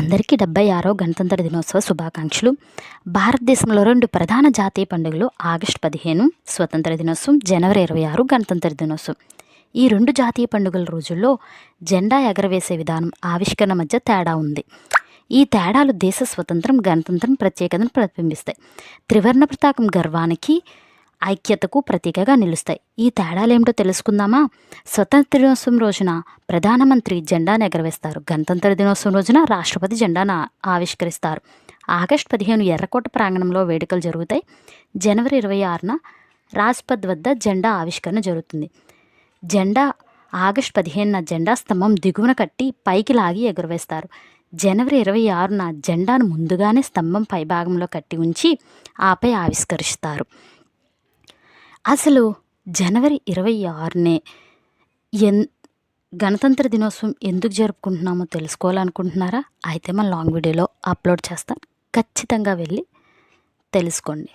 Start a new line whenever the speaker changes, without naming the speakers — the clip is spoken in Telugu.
అందరికీ డెబ్బై ఆరో గణతంత్ర దినోత్సవ శుభాకాంక్షలు. భారతదేశంలో రెండు ప్రధాన జాతీయ పండుగలు ఆగస్టు పదిహేను స్వతంత్ర దినోత్సవం జనవరి ఇరవై ఆరు గణతంత్ర దినోత్సవం. ఈ రెండు జాతీయ పండుగల రోజుల్లో జెండా ఎగరవేసే విధానం ఆవిష్కరణ మధ్య తేడా ఉంది. ఈ తేడాలు దేశ స్వతంత్రం గణతంత్రం ప్రత్యేకతను ప్రతిబింబిస్తాయి. త్రివర్ణ పతాకం గర్వానికి ఐక్యతకు ప్రతీకగా నిలుస్తాయి. ఈ తేడాలేమిటో తెలుసుకుందామా? స్వతంత్ర దినోత్సవం రోజున ప్రధానమంత్రి జెండాను ఎగరవేస్తారు గణతంత్ర దినోత్సవం రోజున రాష్ట్రపతి జెండాను ఆవిష్కరిస్తారు. ఆగస్టు పదిహేను ఎర్రకోట ప్రాంగణంలో వేడుకలు జరుగుతాయి. జనవరి ఇరవై ఆరున రాజ్పథ్ వద్ద జెండా ఆవిష్కరణ జరుగుతుంది. జెండా ఆగస్టు పదిహేనున జెండా స్తంభం దిగువన కట్టి పైకి లాగి ఎగురవేస్తారు. జనవరి ఇరవై ఆరున జెండాను ముందుగానే స్తంభం పైభాగంలో కట్టి ఉంచి ఆపై ఆవిష్కరిస్తారు. అసలు జనవరి ఇరవై ఆరునే ఎన్ గణతంత్ర దినోత్సవం ఎందుకు జరుపుకుంటున్నామో తెలుసుకోవాలనుకుంటున్నారా? అయితే మన లాంగ్ వీడియోలో అప్లోడ్ చేస్తాను ఖచ్చితంగా వెళ్ళి తెలుసుకోండి.